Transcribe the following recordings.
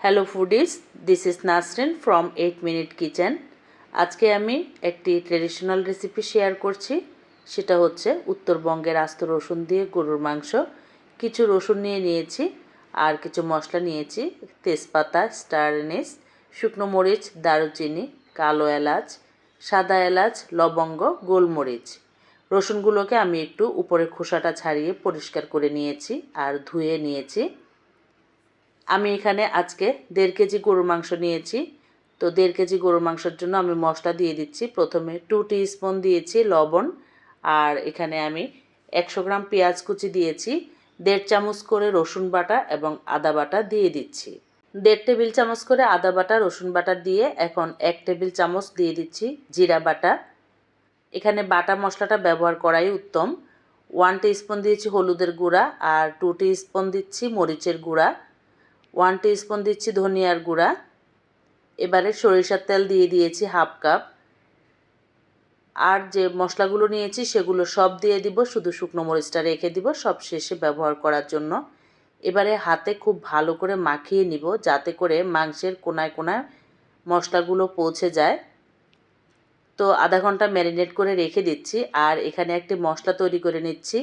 Hello foodies this is Nasrin from eight minute kitchen আজকে আমি একটি ট্রেডিশনাল রেসিপি শেয়ার করছি। সেটা হচ্ছে উত্তরবঙ্গের আস্ত রসুন দিয়ে গরুর মাংস। কিছু রসুন নিয়ে নিয়েছি আর কিছু মশলা নিয়েছি। তেজপাতা স্টার শুকনো মরিচ, দারুচিনি, কালো এলাচ, সাদা এলাচ, লবঙ্গ, গোলমরিচ। রসুনগুলোকে আমি একটু উপরের খোসাটা ছাড়িয়ে পরিষ্কার করে নিয়েছি আর ধুয়ে নিয়েছি। আমি এখানে আজকে দেড় কেজি গরুর মাংস নিয়েছি। তো দেড় কেজি গরুর মাংসের জন্য আমি মশলা দিয়ে দিচ্ছি। প্রথমে টু স্পুন দিয়েছি লবণ। আর এখানে আমি একশো গ্রাম পেঁয়াজ কুচি দিয়েছি। দেড় চামচ করে রসুন বাটা এবং আদা বাটা দিয়ে দিচ্ছি। দেড় টেবিল চামচ করে আদা বাটা, রসুন বাটা দিয়ে এখন এক টেবিল চামচ দিয়ে দিচ্ছি জিরা বাটা। এখানে বাটা মশলাটা ব্যবহার করাই উত্তম। ওয়ান স্পুন দিয়েছি হলুদের গুঁড়া আর টু স্পুন দিচ্ছি মরিচের গুঁড়া। ওয়ান স্পুন দিচ্ছি ধনিয়ার গুঁড়া। এবারে সরিষার তেল দিয়ে দিয়েছি হাফ কাপ। আর যে মশলাগুলো নিয়েছি সেগুলো সব দিয়ে দিব, শুধু শুকনো মরিচটা রেখে দিব, সব শেষে ব্যবহার করার জন্য। এবারে হাতে খুব ভালো করে মাখিয়ে নিব, যাতে করে মাংসের কোনায় কোনায় মশলাগুলো পৌঁছে যায়। তো আধা ঘণ্টা ম্যারিনেট করে রেখে দিচ্ছি, আর এখানে একটি মশলা তৈরি করে নিচ্ছি।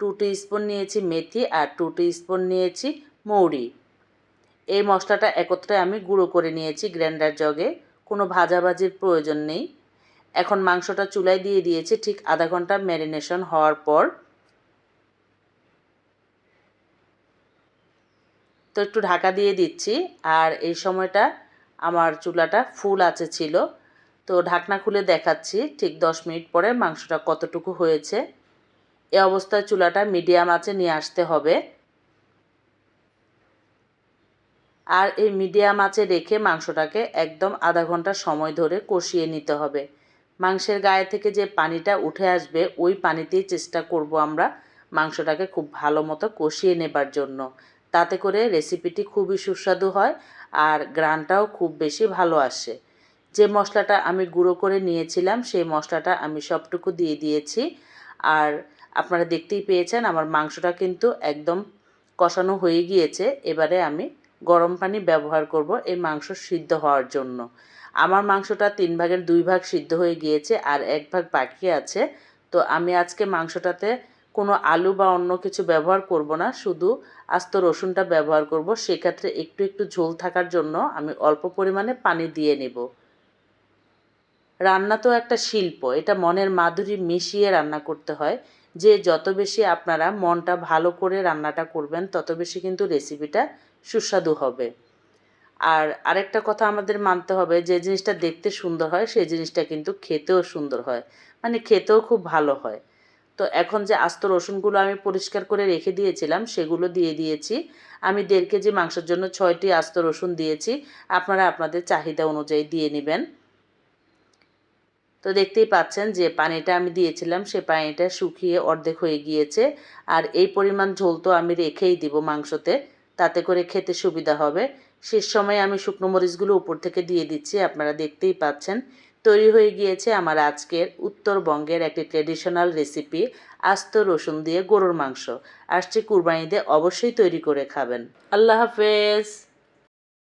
টু স্পুন নিয়েছি মেথি, আর টু স্পুন নিয়েছি মৌরি। এই মশলাটা একত্রে আমি গুঁড়ো করে নিয়েছি গ্র্যান্ডার জগে। কোনো ভাজাভাজির প্রয়োজন নেই। এখন মাংসটা চুলায় দিয়ে দিয়েছি ঠিক আধা ঘণ্টা ম্যারিনেশন হওয়ার পর। তো একটু ঢাকা দিয়ে দিচ্ছি আর এই সময়টা আমার চুলাটা ফুল আছে ছিল। তো ঢাকনা খুলে দেখাচ্ছি ঠিক দশ মিনিট পরে মাংসটা কতটুকু হয়েছে। এ অবস্থায় চুলাটা মিডিয়াম আছে নিয়ে আসতে হবে। আর এই মিডিয়াম আঁচে রেখে মাংসটাকে একদম আধা ঘণ্টা সময় ধরে কষিয়ে নিতে হবে। মাংসের গায়ে থেকে যে পানিটা উঠে আসবে, ওই পানিতেই চেষ্টা করব আমরা মাংসটাকে খুব ভালো মতো কষিয়ে নেবার জন্য। তাতে করে রেসিপিটি খুবই সুস্বাদু হয় আর গ্রানটাও খুব বেশি ভালো আসে। যে মশলাটা আমি গুঁড়ো করে নিয়েছিলাম, সেই মশলাটা আমি সবটুকু দিয়ে দিয়েছি। আর আপনারা দেখতেই পেয়েছেন, আমার মাংসটা কিন্তু একদম কষানো হয়ে গিয়েছে। এবারে আমি গরম পানি ব্যবহার করব এই মাংস সিদ্ধ হওয়ার জন্য। আমার মাংসটা তিন ভাগের দুই ভাগ সিদ্ধ হয়ে গিয়েছে আর এক ভাগ বাকি আছে। তো আমি আজকে মাংসটাতে কোনো আলু বা অন্য কিছু ব্যবহার করব না, শুধু আস্ত রসুনটা ব্যবহার করব। সেক্ষেত্রে একটু একটু ঝোল থাকার জন্য আমি অল্প পরিমাণে পানি দিয়ে নেব। রান্না তো একটা শিল্প, এটা মনের মাধুরী মিশিয়ে রান্না করতে হয়। যে যত বেশি আপনারা মনটা ভালো করে রান্নাটা করবেন, তত বেশি কিন্তু রেসিপিটা সুস্বাদু হবে। আর আরেকটা কথা আমাদের মানতে হবে, যে জিনিসটা দেখতে সুন্দর হয়, সেই জিনিসটা কিন্তু খেতেও সুন্দর হয়। মানে খেতেও খুব ভালো হয়। তো এখন যে আস্ত রসুনগুলো আমি পরিষ্কার করে রেখে দিয়েছিলাম, সেগুলো দিয়ে দিয়েছি। আমি দেড় কেজি মাংসের জন্য ছয়টি আস্ত রসুন দিয়েছি। আপনারা আপনাদের চাহিদা অনুযায়ী দিয়ে নেবেন। তো দেখতেই পাচ্ছেন যে পানিটা আমি দিয়েছিলাম, সে পানিটা শুকিয়ে অর্ধেক হয়ে গিয়েছে। আর এই পরিমাণ ঝোল তো আমি রেখেই দিব মাংসতে। তাতে করে খেতে সুবিধা হবে। শেষ সময় আমি শুকনো মরিচগুলো উপর থেকে দিয়ে দিচ্ছি, আপনারা দেখতেই পাচ্ছেন। তৈরি হয়ে গিয়েছে আমার আজকের উত্তরবঙ্গের একটি ট্রেডিশনাল রেসিপি আস্ত রসুন দিয়ে গরুর মাংস। আসছে কুরবানিতে অবশ্যই তৈরি করে খাবেন। আল্লাহ হাফেজ।